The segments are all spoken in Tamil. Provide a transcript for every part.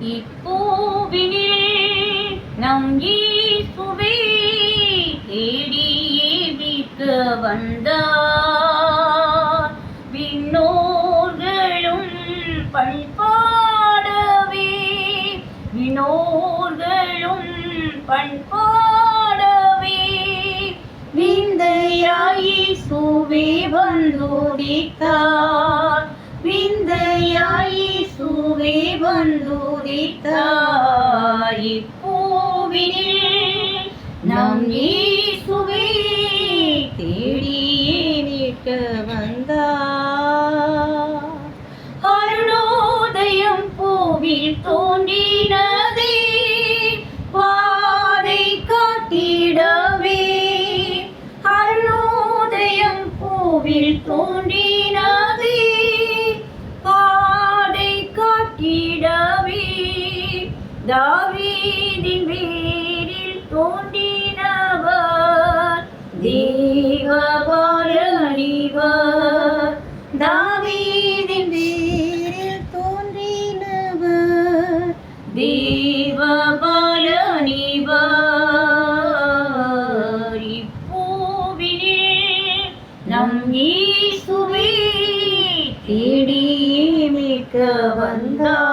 இப்பூவினில் நம் ஈசுவே தேடியே மீட்க வந்தார். விண்ணோர்களும் பண்பாடவே விண்ணோர்களும் பண்பாடவே. விந்தையாயி சுவே வந்துடித்தார். விந்தையா சூவே பூவினில் இப்பூவினில் நம் இயேசுவே தேடியே நிற்க வந்தார். அருணோதயம் பூவில் தோ நீதின் வேரில் தோன்றினவர். தேவபாலனிவர் தாவீதின் வேரில் தோன்றினவர். தேவபாலனிவர் இப்பூவினில் நம் இயேசுவே தேடியே மீட்க வந்தார்.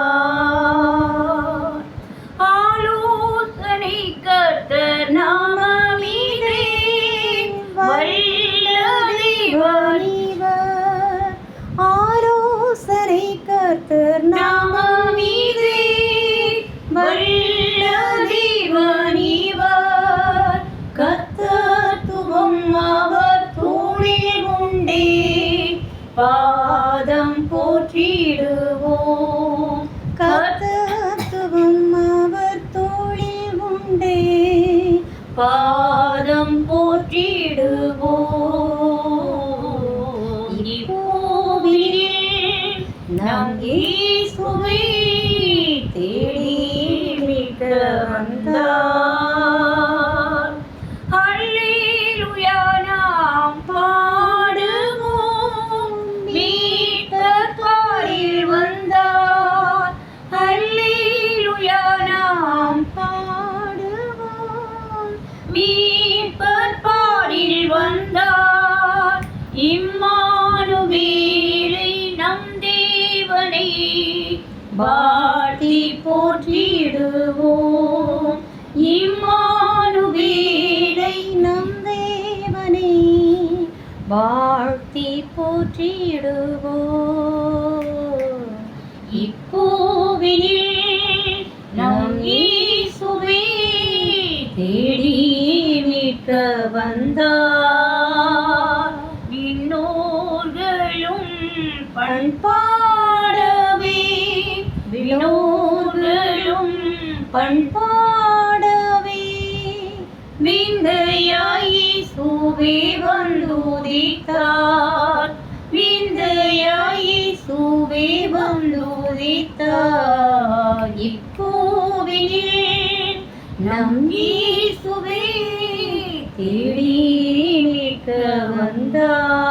பாதம் போற்றிடுவோம். நம் இயேசுவை வாழ்த்தி போற்றிடுவோம். இம்மானுவேலை நம் தேவனே வாழ்த்தி போற்றிடுவோம். இப்போவினில் நம் இயேசுவே தேடி மீட்க வந்தார். நூல்களும் பண்பாடவே. விந்தையாயி சூவே வந்துதித்தார். விந்தையாயி சூவே வந்துதித்தார். இப்போவினில் நம் இயேசுவே தேடி நிற்க வந்தார்.